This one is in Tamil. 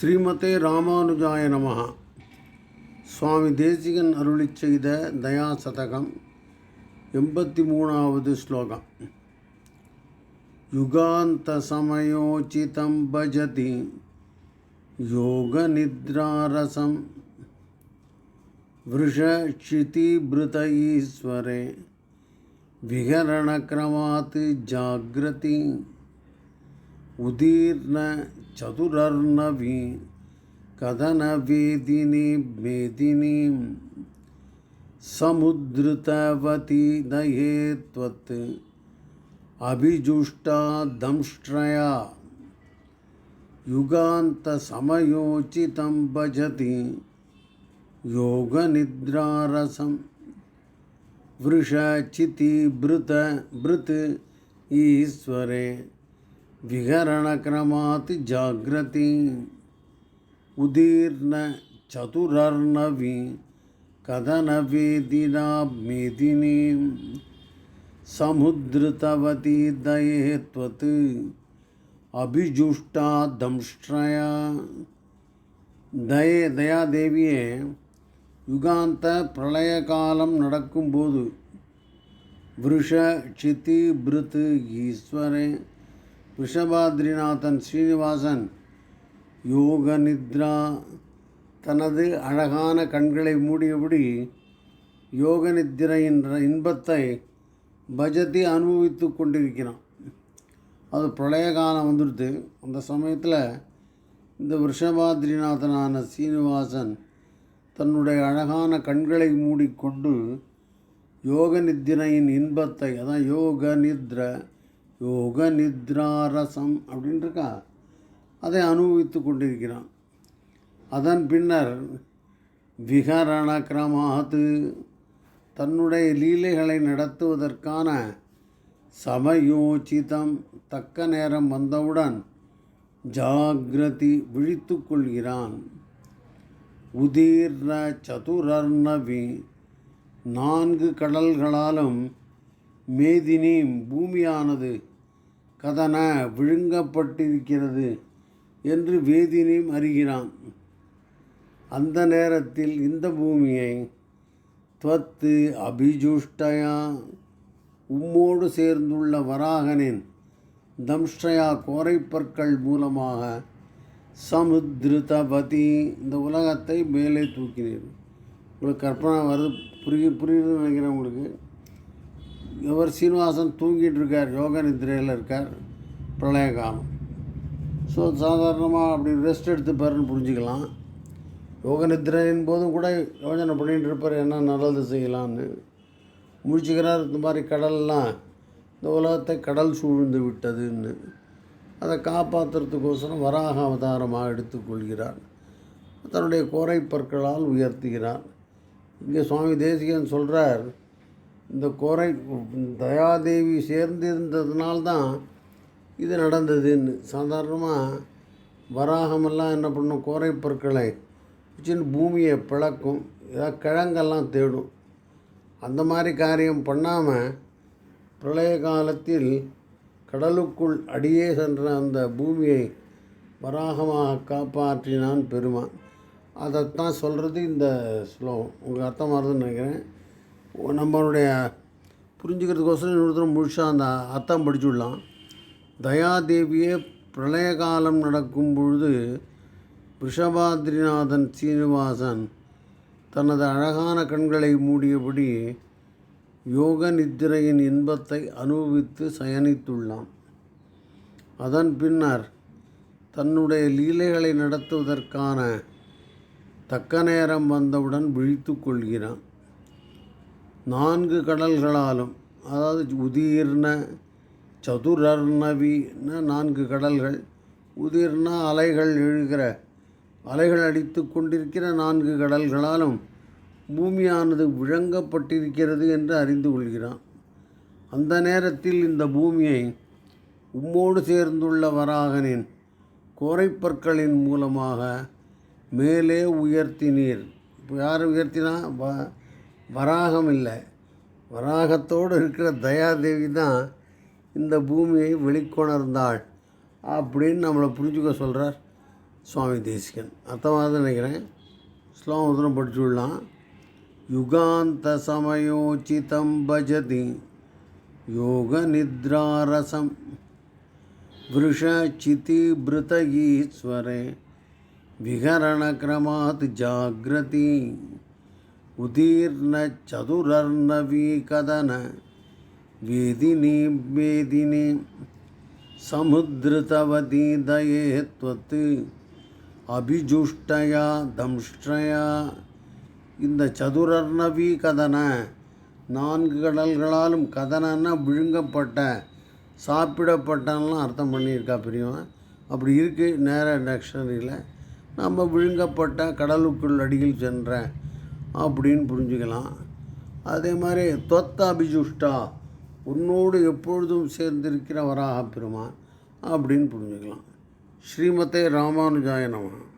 ஸ்ரீமதே ராமானுஜாய நமகா சுவாமி தேசிகன் அருளி செய்த தயா சதகம் எண்பத்தி மூணாவது ஸ்லோகம். யுகாந்த சமயோச்சிதம் பஜதி யோக நித்ராரசம் விருஷிதிபிருத ஈஸ்வரே விகரணக்கிரமாத் ஜாகிரதி. उदीर्ण चतुरर्णवी, कथनवेदिनी मेदिनीं समुद्धृतवती दये त्वत् अभिजुष्टा दंष्ट्रया युगान्तसमयोचितं भजति, योगनिद्रारसं, वृषचितिभृत, भृत् ईश्वरे। विहरणक्रमात् जाग्रति उदीर्ण चतुरर्णवी कथनवेदिना मेदिनीं समुद्धृतवती दये त्वत् अभिजुष्टा दंष्ट्रया தயே தயாதேவியே யுகாந்த பிரளய காலம் நடக்கும்போது விருஷ சித்தி பிருத்து ஈஸ்வரே ரிஷபாத்ரிநாதன் ஸ்ரீனிவாசன் யோக நித்ரா தனது அழகான கண்களை மூடியபடி யோக நித்திரையின் இன்பத்தை பஜத்தி அனுபவித்து கொண்டிருக்கிறான். அது பிரளய காலம் வந்துடுது. அந்த சமயத்தில் இந்த விஷபாத்ரிநாதனான சீனிவாசன் தன்னுடைய அழகான கண்களை மூடிக்கொண்டு யோக நித்திரையின் இன்பத்தை அதான் யோக நித்ரை யோக நித்ராரசம் அப்படின்னு இருக்கா அதை அனுபவித்து கொண்டிருக்கிறான். அதன் பின்னர் விகரண தன்னுடைய லீலைகளை நடத்துவதற்கான சமயோச்சிதம் தக்க நேரம் வந்தவுடன் ஜாகிரதி விழித்து கொள்கிறான். உதீர்ண சதுரர்ணவி நான்கு கடல்களாலும் மேதினி பூமியானது கதன விழுங்கப்பட்டிருக்கிறது என்று வேதினியும் அறிகிறான். அந்த நேரத்தில் இந்த பூமியை துவத்து அபிஜுஷ்டயா உம்மோடு சேர்ந்துள்ள வராகனின் தம்ஷ்டயா கோரைப்பற்கள் மூலமாக சமுத்ருதபதி இந்த உலகத்தை மேலே தூக்கினீர். உங்களுக்கு கற்பனை வருது? புரிய புரியுதுன்னு நினைக்கிறேன் உங்களுக்கு. இவர் சீனிவாசன் தூங்கிட்டு இருக்கார் யோக நிதிரையில் இருக்கார் பிரளய காலம் ஸோ சாதாரணமாக அப்படி ரெஸ்ட் எடுத்துப்பாருன்னு புரிஞ்சுக்கலாம். யோக நிதிரையின் போதும் கூட யோஜனை பண்ணிகிட்டு இருப்பார் என்ன நல்லது செய்யலாம்னு. முழிச்சுக்கிறார் இந்த மாதிரி கடல்லாம் இந்த உலகத்தை கடல் சூழ்ந்து விட்டதுன்னு. அதை காப்பாற்றுறதுக்கோசரம் வராக அவதாரமாக எடுத்துக்கொள்கிறார். தன்னுடைய கோரை பற்களால் உயர்த்துகிறார். இங்கே சுவாமி தேசிகன் சொல்கிறார் இந்த கோரை தயாதேவி சேர்ந்திருந்ததுனால்தான் இது நடந்ததுன்னு. சாதாரணமாக வராகமெல்லாம் என்ன பண்ணும்? கோரை பொருட்களை சின்ன பூமியை பிளக்கும். ஏதாவது கிழங்கெல்லாம் தேடும். அந்த மாதிரி காரியம் பண்ணாமல் பிரளய காலத்தில் கடலுக்குள் அடியே சென்ற அந்த பூமியை வராகமாக காப்பாற்றினான் பெருமான். அதைத்தான் சொல்கிறது இந்த ஸ்லோகம் உங்களுக்கு அர்த்தம் வருதுன்னு நினைக்கிறேன். நம்மளுடைய புரிஞ்சுக்கிறதுக்கோசரம் இன்னொருத்தரும் முழுசாக அந்த அர்த்தம் படிச்சுடலாம் தயாதேவியே பிரளய காலம் நடக்கும் பொழுது ரிஷபாத்ரிநாதன் சீனிவாசன் தனது அழகான கண்களை மூடியபடி யோக நித்திரையின் இன்பத்தை அனுபவித்து சயனித்துள்ளான். அதன் பின்னர் தன்னுடைய லீலைகளை நடத்துவதற்கான தக்க நேரம் வந்தவுடன் விழித்து கொள்கிறான். நான்கு கடல்களாலும் அதாவது உதீர்ண சதுரர்ணவின நான்கு கடல்கள் உதிர்ன அலைகள் எழுகிற அலைகள் அடித்து கொண்டிருக்கிற நான்கு கடல்களாலும் பூமியானது விழங்கப்பட்டிருக்கிறது என்று அறிந்து கொள்கிறான். அந்த நேரத்தில் இந்த பூமியை உம்மோடு சேர்ந்துள்ள வராகனின் கோரைப்பற்களின் மூலமாக மேலே உயர்த்தினீர். இப்போ யார் உயர்த்தினா? வ வராகம் இல்லை வராகத்தோடு இருக்கிற தயாதேவி தான் இந்த பூமியை வெளிக்கொணர்ந்தாள் அப்படின்னு நம்மளை புரிஞ்சுக்க சொல்கிறார் சுவாமி தேசிகன் அர்த்தமாக நினைக்கிறேன் ஸ்லோகத்தில் படிச்சு விடலாம் யுகாந்த சமயோச்சிதம் பஜதி யோக நித்ராரசம் वृषचितिभृत ईश्वरे विहरणक्रमात् जाग्रति उदीर्णचतुरर्णवीकदन वेदिनी वेदिनी समुद्रतवती दये त्वत् அபிஜுஷ்டயா தம்ஷ்டயா இந்த சதுரர்ணவி கதன நான்கு கடல்களாலும் கதனன்னா விழுங்கப்பட்ட சாப்பிடப்பட்டன்லாம் அர்த்தம் பண்ணியிருக்கா பெரியவன் அப்படி இருக்குது நேர டிக்ஷனரியில் நம்ம விழுங்கப்பட்ட கடலுக்குள் அடியில் சென்ற அப்படின்னு புரிஞ்சுக்கலாம். அதே மாதிரி தொத்த அபிஜுஷ்டா உன்னோடு எப்பொழுதும் சேர்ந்திருக்கிற வராக பெருமான் அப்படின்னு புரிஞ்சுக்கலாம். ஸ்ரீமதே ராமானுஜாய நமः.